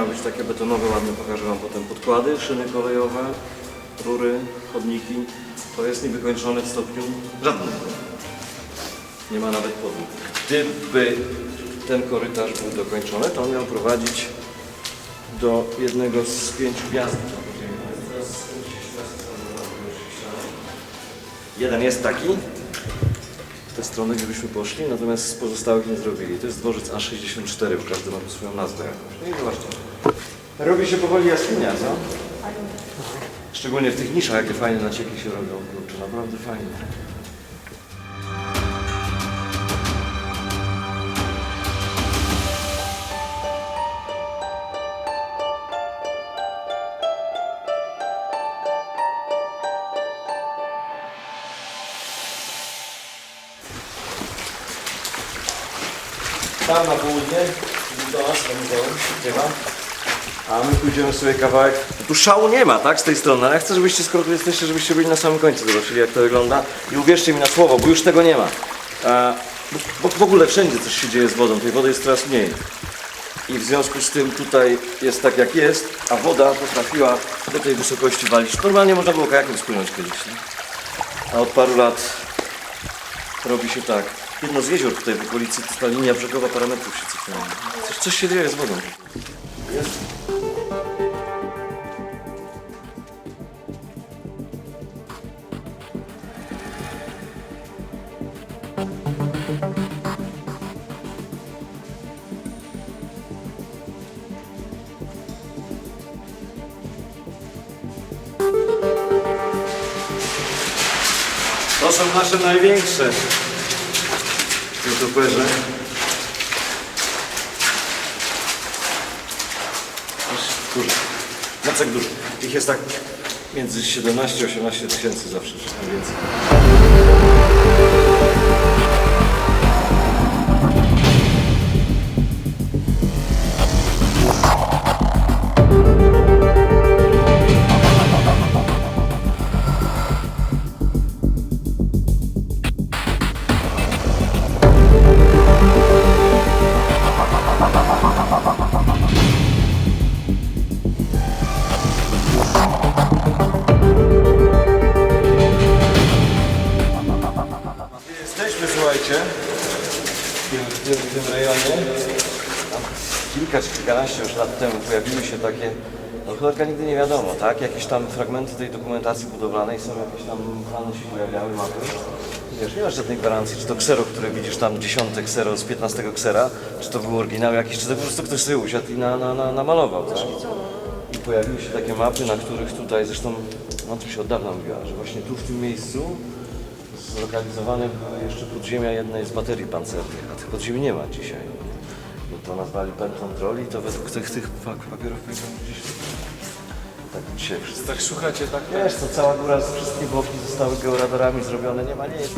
miały być takie betonowe, ładne, pokażę Wam potem podkłady, szyny kolejowe, rury, chodniki. To jest niewykończone w stopniu żadnym. Nie ma nawet podłóg. Gdyby ten korytarz był dokończony, to on miał prowadzić do jednego z pięciu gwiazdów. Jeden jest taki, w tę stronę, gdzie byśmy poszli, natomiast z pozostałych nie zrobili. To jest dworzec A64, bo każdy ma tu swoją nazwę jakąś. No i zobaczcie. Robi się powoli jaskinia, co? Szczególnie w tych niszach, jakie fajne nacieki się robią. Kurczę, naprawdę fajnie. Tam na południe, do nas, do muzeum, gdzie ma? A my pójdziemy sobie kawałek. Tu szału nie ma, tak, z tej strony, ale chcę, żebyście, skoro tu jesteście, żebyście byli na samym końcu, zobaczyli jak to wygląda. I uwierzcie mi na słowo, bo już tego nie ma. A, bo, bo w ogóle wszędzie coś się dzieje z wodą, tej wody jest coraz mniej. I w związku z tym tutaj jest tak jak jest, a woda potrafiła do tej wysokości walić. Normalnie można było kajakiem spłynąć kiedyś, nie? A od paru lat robi się tak. Jedno z jezior tutaj w okolicy, ta linia brzegowa parametrów się cofnęła. Coś, coś się dzieje z wodą. Jest. Największe youtuberzy. Aż Duży. Macek duży. Ich jest tak między 17 a 18 tysięcy zawsze, czy tam więcej. Kilkanaście już lat temu pojawiły się takie, no cholera nigdy nie wiadomo, tak? Jakieś tam fragmenty tej dokumentacji budowlanej są, jakieś tam plany się pojawiały, mapy. Wiesz, nie masz żadnej gwarancji, czy to ksero, które widzisz tam, dziesiąte ksero z 15 ksera, czy to był oryginał jakiś, czy to po prostu ktoś sobie usiadł i na, na, na, namalował, tak? I pojawiły się takie mapy, na których tutaj, zresztą o tym się od dawna mówiła, że właśnie tu w tym miejscu zlokalizowane były jeszcze podziemia jednej z baterii pancernych, a tych podziemi nie ma dzisiaj. To nazwali pen control i to według tych, tych papierów powinno gdzieś tak dzisiaj wszystko. Tak słuchacie, tak? Wiesz, to cała góra, wszystkie boki zostały georadarami zrobione, nie ma nic.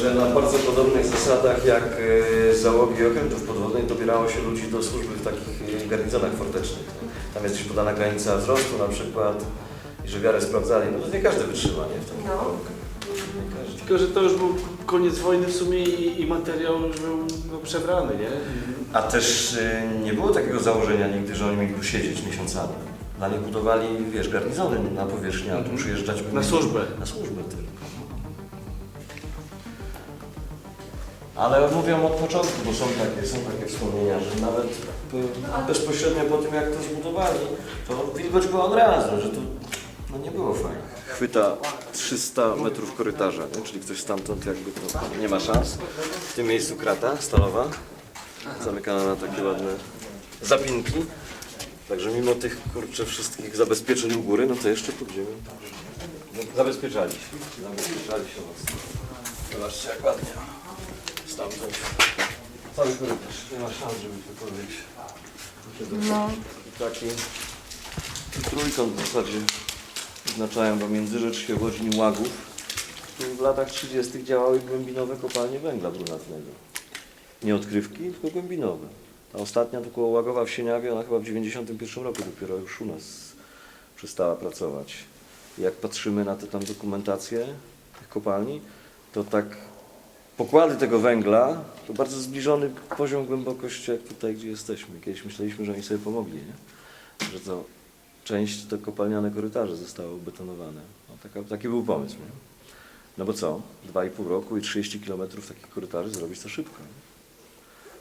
Że na bardzo podobnych zasadach jak e, załogi okrętów podwodnych dobierało się ludzi do służby w takich e, garnizonach fortecznych. Tam jest gdzieś podana granica wzrostu na przykład i że wiarę sprawdzali. No to nie każdy wytrzyma, nie? W takim. Nie każdy. Tylko, że to już był koniec wojny w sumie i, i materiał już był no, przebrany, nie? A też y, nie było takiego założenia nigdy, że oni mieli tu siedzieć miesiącami. Dla nich budowali, wiesz, garnizony na powierzchni, a tu przyjeżdżać... Na służbę. Na służbę tylko. Ale mówią od początku, bo są takie, są takie wspomnienia, że nawet y, bezpośrednio po tym, jak to zbudowali, to wilgoć była od razu, że to no nie było fajnie. Chwyta 300 metrów korytarza, nie? czyli ktoś stamtąd jakby to nie ma szans. W tym miejscu krata stalowa, zamykana na takie ładne zapinki. Także mimo tych kurczę wszystkich zabezpieczeń u góry, no to jeszcze pod ziemią. Zabezpieczali się. Zabezpieczali się mocno. Zobaczcie jak ładnie. Stamtąd. Cały korytarz. Nie ma szans, żeby cokolwiek się No. Taki trójkąt w zasadzie oznaczają, bo Międzyrzecz, i Łagów tu w latach 30. działały głębinowe kopalnie węgla brunatnego. Nie odkrywki, tylko głębinowe. Ta ostatnia tu koło Łagowa w Sieniawie, ona chyba w 91 roku dopiero już u nas przestała pracować. Jak patrzymy na tę tam dokumentację tych kopalni, to tak pokłady tego węgla to bardzo zbliżony poziom głębokości jak tutaj, gdzie jesteśmy. Kiedyś myśleliśmy, że oni sobie pomogli, nie? że to część to kopalniane korytarze zostało betonowane. No, taka, taki był pomysł. Nie? No bo co? 2,5 roku i 30 km takich korytarzy zrobić to szybko. Nie?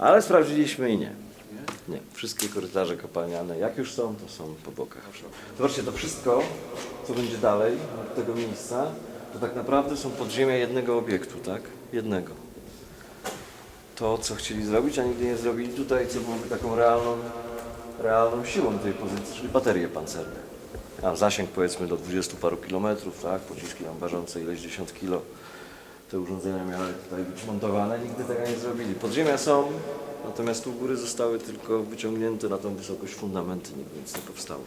Ale sprawdziliśmy i nie. Nie, wszystkie korytarze kopalniane, jak już są, to są po bokach. Zobaczcie, to wszystko, co będzie dalej od tego miejsca, to tak naprawdę są podziemia jednego obiektu, tak? Jednego. To, co chcieli zrobić, a nigdy nie zrobili tutaj, co byłoby taką realną, realną siłą tej pozycji, czyli baterie pancerne. Mam zasięg powiedzmy do 20 paru kilometrów, tak? Pociski tam ważące ileś dziesiąt kilo. Te urządzenia miały tutaj być montowane, nigdy tego nie zrobili. Podziemia są, natomiast tu góry zostały tylko wyciągnięte na tą wysokość fundamenty, nigdy nic nie powstało.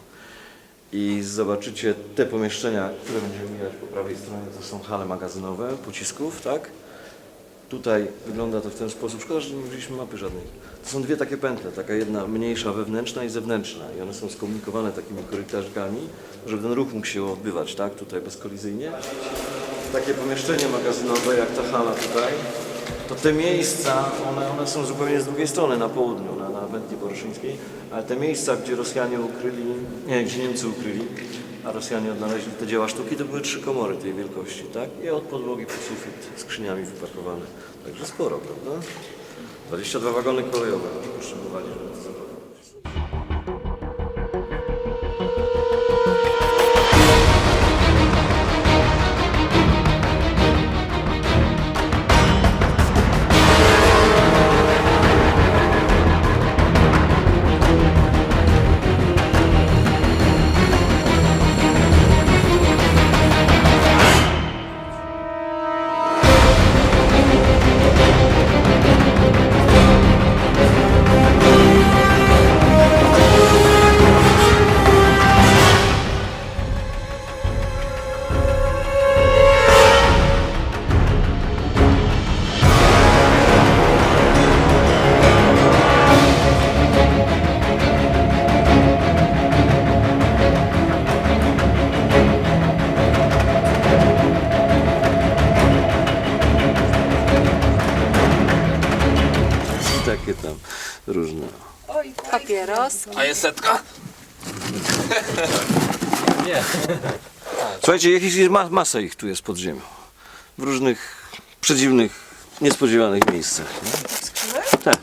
I zobaczycie te pomieszczenia, które będziemy mijać po prawej stronie, to są hale magazynowe pocisków, tak? Tutaj wygląda to w ten sposób. Szkoda, że nie użyliśmy mapy żadnej. To są dwie takie pętle, taka jedna mniejsza wewnętrzna i zewnętrzna i one są skomunikowane takimi korytarzkami, żeby ten ruch mógł się odbywać, tak? Tutaj bezkolizyjnie. Takie pomieszczenie magazynowe, jak ta hala tutaj, to te miejsca, one, one są zupełnie z drugiej strony, na południu, na, na Wędli Boryszyńskiej, ale te miejsca, gdzie Rosjanie ukryli, nie, gdzie Niemcy ukryli, a Rosjanie odnaleźli te dzieła sztuki, to były trzy komory tej wielkości, tak? I od podłogi po sufit skrzyniami wypakowane. Także sporo, prawda? 22 wagony kolejowe potrzebowali, żeby to takie tam różne. Papieros. A jest setka? Słuchajcie, jakieś jest ma, masa ich tu jest pod ziemią. W różnych przedziwnych, niespodziewanych miejscach. Nie? Tak.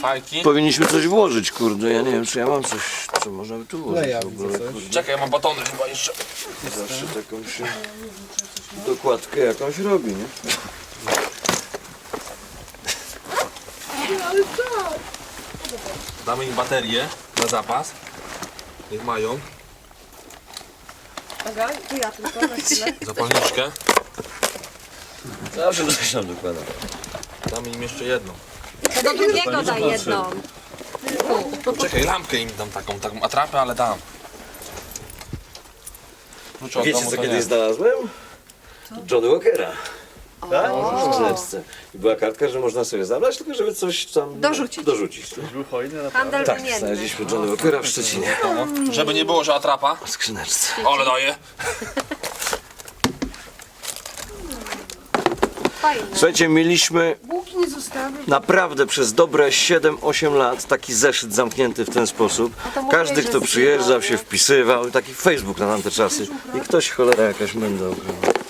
Fajki. Powinniśmy coś włożyć, kurde. Ja nie wiem, czy ja mam coś, co można by tu włożyć ja w ogóle. Kurde. Czekaj, ja mam batony chyba jeszcze. Zawsze taką się dokładkę jakąś robi, nie? Damy im baterię na zapas. Niech mają. Aga, to ja tylko na chwilę. Zapalniczkę. Zawsze coś tam dokładam. Damy im jeszcze jedną. Do drugiego daj jedną. Czekaj, lampkę im dam taką, taką atrapę, ale dam. Od Wiecie, domu co to kiedyś znalazłem? Johnny Walkera. Tak? W skrzyneczce. I była kartka, że można sobie zabrać, tylko żeby coś tam Dorzucić. dorzucić. Handel Tak, wymienny. znaleźliśmy Johnny Walkera w Szczecinie. No, Żeby nie było, że atrapa. W skrzyneczce. Ale daję. Fajne. Słuchajcie, mieliśmy nie naprawdę przez dobre 7-8 lat taki zeszyt zamknięty w ten sposób. mówię, Każdy, że kto przyjeżdżał, się wpisywał, taki Facebook na tamte czasy. I ktoś cholera jakaś ukryła.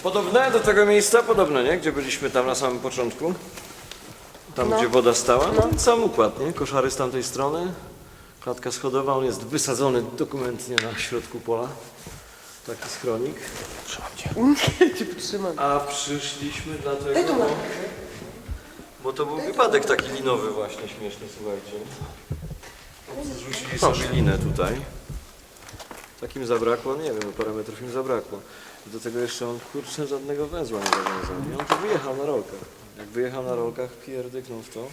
Podobne do tego miejsca, podobne, nie? Gdzie byliśmy tam na samym początku. Tam, gdzie woda stała. No. Ten sam układ, nie? Koszary z tamtej strony. Klatka schodowa, on jest wysadzony dokumentnie na środku pola. Taki schronik. A przyszliśmy dlatego, bo to był wypadek taki linowy właśnie, śmieszny, słuchajcie. Zrzucili sobie linę tutaj. Takim zabrakło, nie wiem, parę metrów im zabrakło. Do tego jeszcze on, kurczę, żadnego węzła nie zawiązał. I on tu wyjechał na rolkach. Jak wyjechał na rolkach, pierdyknął w to.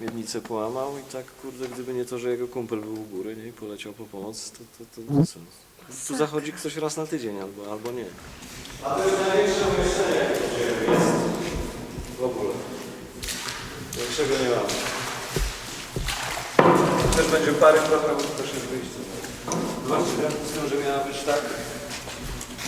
Miednicę połamał i tak, kurde, gdyby nie to, że jego kumpel był u góry, nie, i poleciał po pomoc, to, to, to, to co? Tu zachodzi ktoś raz na tydzień albo, albo nie. A to jest największe pomieszczenie, gdzie jest w ogóle. Większego nie mamy. Też będzie parę program, bo to też jest wyjście. Zobaczcie, że miała być tak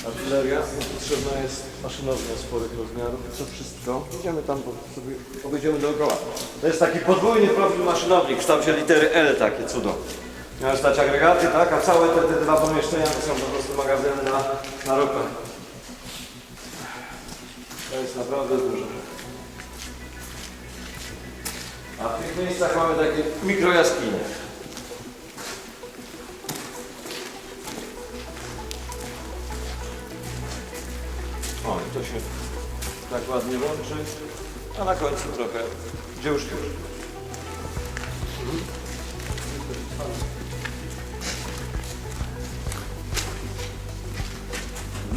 Artyleria potrzebna jest maszynownia sporych rozmiarów. Co wszystko? Idziemy tam, bo sobie obejdziemy dookoła. To jest taki podwójny profil maszynownik w kształcie litery L, takie cudo. Miały stać agregaty, tak? A całe te, te dwa pomieszczenia to są po prostu magazyny na, na ropę. To jest naprawdę dużo. A w tych miejscach mamy takie mikrojaskinie. O, i to się tak ładnie łączy, a na końcu trochę dziuż już.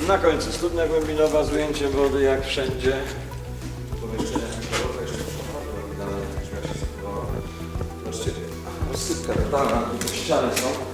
Na końcu studnia głębinowa z ujęciem wody jak wszędzie. Rozsypka totalna, tu ściany są. Tylko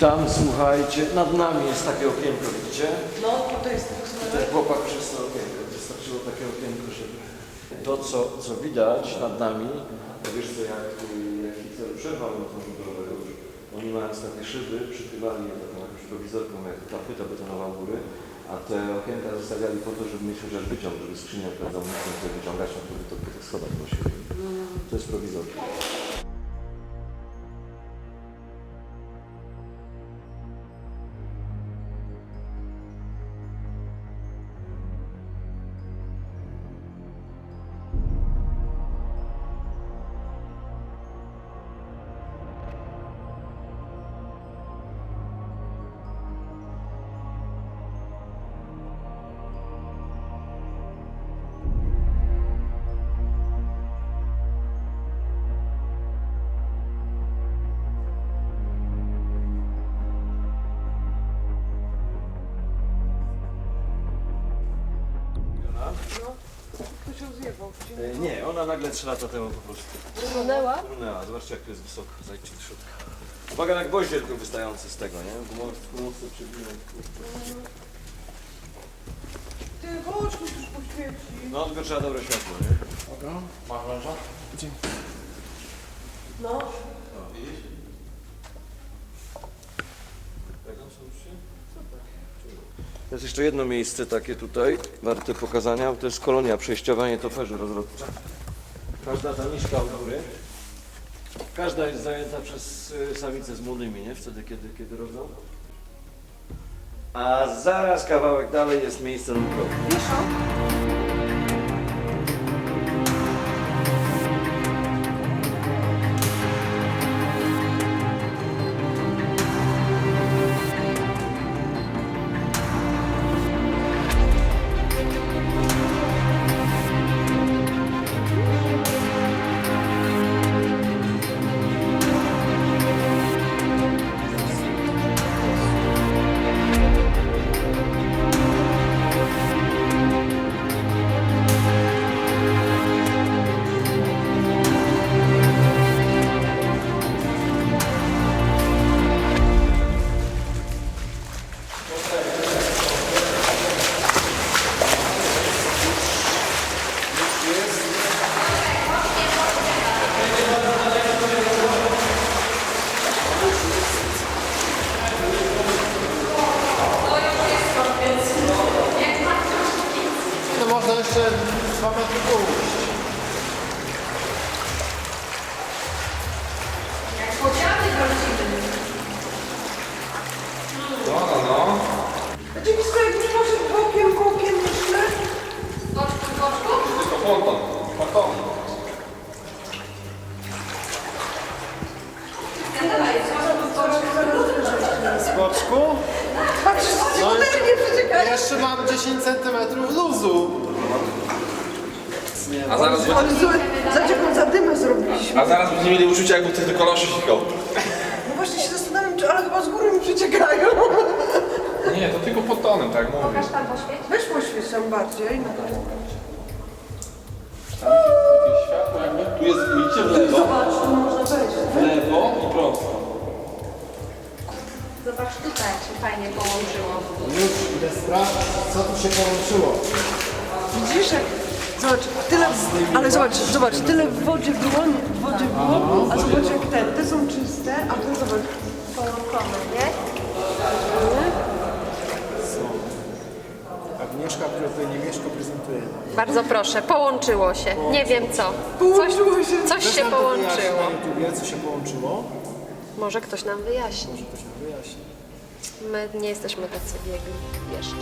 Tam, słuchajcie, nad nami jest takie okienko, widzicie? No, tutaj jest Ten chłopak przysnął okienko. Wystarczyło takie okienko, żeby... To, co, co widać nad nami, to wiesz co, jak, y, jak Hitler przerwał motorzu drogowego już, oni mając takie szyby, przykrywali je taką jakąś prowizorką, jak tapyta betonowa u góry, a te okienka zostawiali po to, żeby mieć chociaż wyciąg, żeby skrzynia amunicją sobie wyciągać, no to by to po nosiły. To jest prowizorka. E, Nie, ona nagle trzy lata temu po prostu Runęła? runęła. Zobaczcie jak to jest wysoko, zajdźcie do środka. Uwaga na gwoździe tylko wystający z tego, nie? Gumowy przybijmy. Ty chodź, musisz poświecić. No tylko trzeba dobre światło, nie? No. Jest jeszcze jedno miejsce takie tutaj, warte pokazania, to jest kolonia przejściowa nietoperzy rozrodcza. Każda ta niszka u góry, każda jest zajęta przez y, samice z młodymi, nie? Wtedy, kiedy, kiedy rodzą. A zaraz kawałek dalej jest miejsce nutrowe. Ponton. Ponton. Z boczku? Patrz, modernie przeciekają. Jeszcze mam 10 cm luzu. A zaraz, zobacz, zobacz jaką zadymę zrobiliśmy. a zaraz będziemy mieli uczucie, jakby ktoś do koloszy sikał. No właśnie się zastanawiam, czy ale chyba z góry mi przeciekają. Nie, to tylko pod tonem, tak jak mówisz. Weź poświeć tam bardziej. No. Tu jest, w lewo, Zobacz, tu można wejść. w lewo i prosto. Zobacz tutaj, jak się fajnie połączyło. Już idę sprawdzić, co tu się połączyło. Widzisz jak... Zobacz, tyle, ale zobacz, zobacz, tyle w wodzie było, nie, w wodzie było, a zobacz jak te, te są czyste, a te zobacz. Połączone, nie? Agnieszka, która tutaj nie mieszka, prezentuje. Bardzo proszę, połączyło się. Nie wiem co. Połączyło się. Coś się to wyjaśni połączyło. Na YouTubie, co się połączyło. Może ktoś nam wyjaśni. Może ktoś nam wyjaśni. My nie jesteśmy tacy biegli jeszcze.